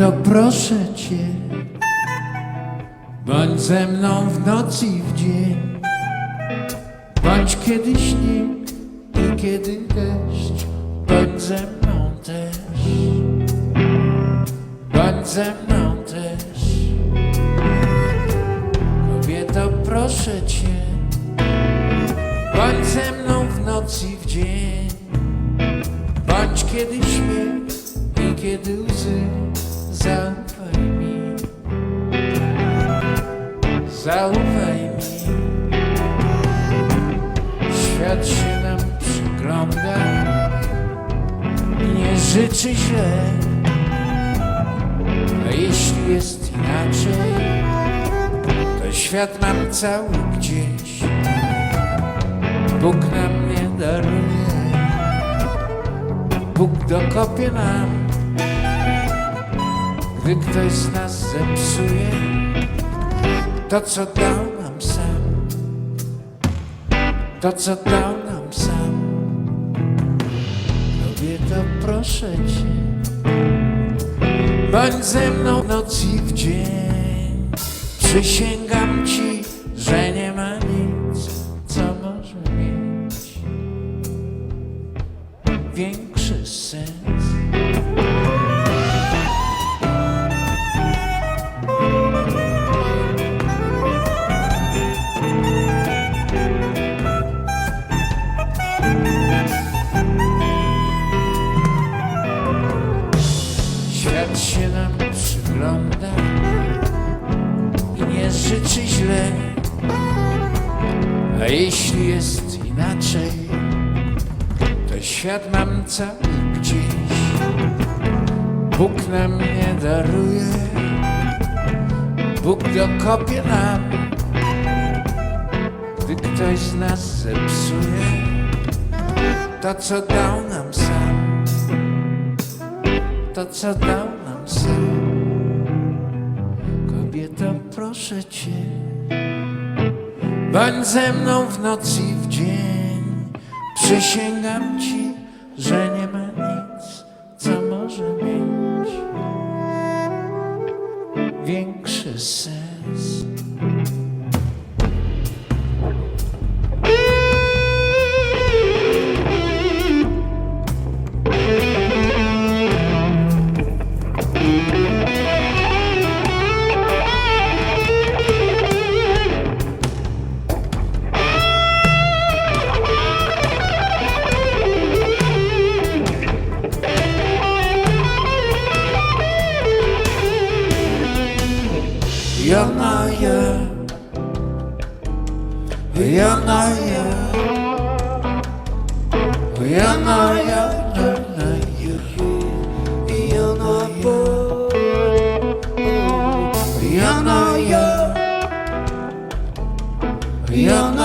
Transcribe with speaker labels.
Speaker 1: Kobieto, proszę cię, bądź ze mną w nocy i w dzień. Bądź kiedy śnieg i kiedy deszcz, bądź ze mną też. Bądź ze mną też. Kobieto, proszę cię, bądź ze mną w nocy i w dzień. Bądź kiedy śmiech i kiedy Zaufaj mi. Świat się nam przygląda i nie życzy źle. A jeśli jest inaczej, to świat nam cały gdzieś. Bóg nam nie daruje. Bóg dokopie nam, gdy ktoś z nas zepsuje to, co dał nam sam, to, co dał nam sam. Kobieto, proszę cię, bądź ze mną noc i w dzień. Przysięgam ci, że nie ma nic, co może mieć większy sens. Nie życzy źle. A jeśli jest inaczej, to świat mam cały gdzieś. Bóg nam nie daruje, Bóg dokopie nam, gdy ktoś z nas zepsuje to, co dał nam sam to, co dał nam sam. Kobieto, proszę cię, bądź ze mną w noc i w dzień. Przysięgam ci, że nie ma nic, co może mieć większy sens. Yanaya. Yanaya. Yanaya Yanaya. Yanaya.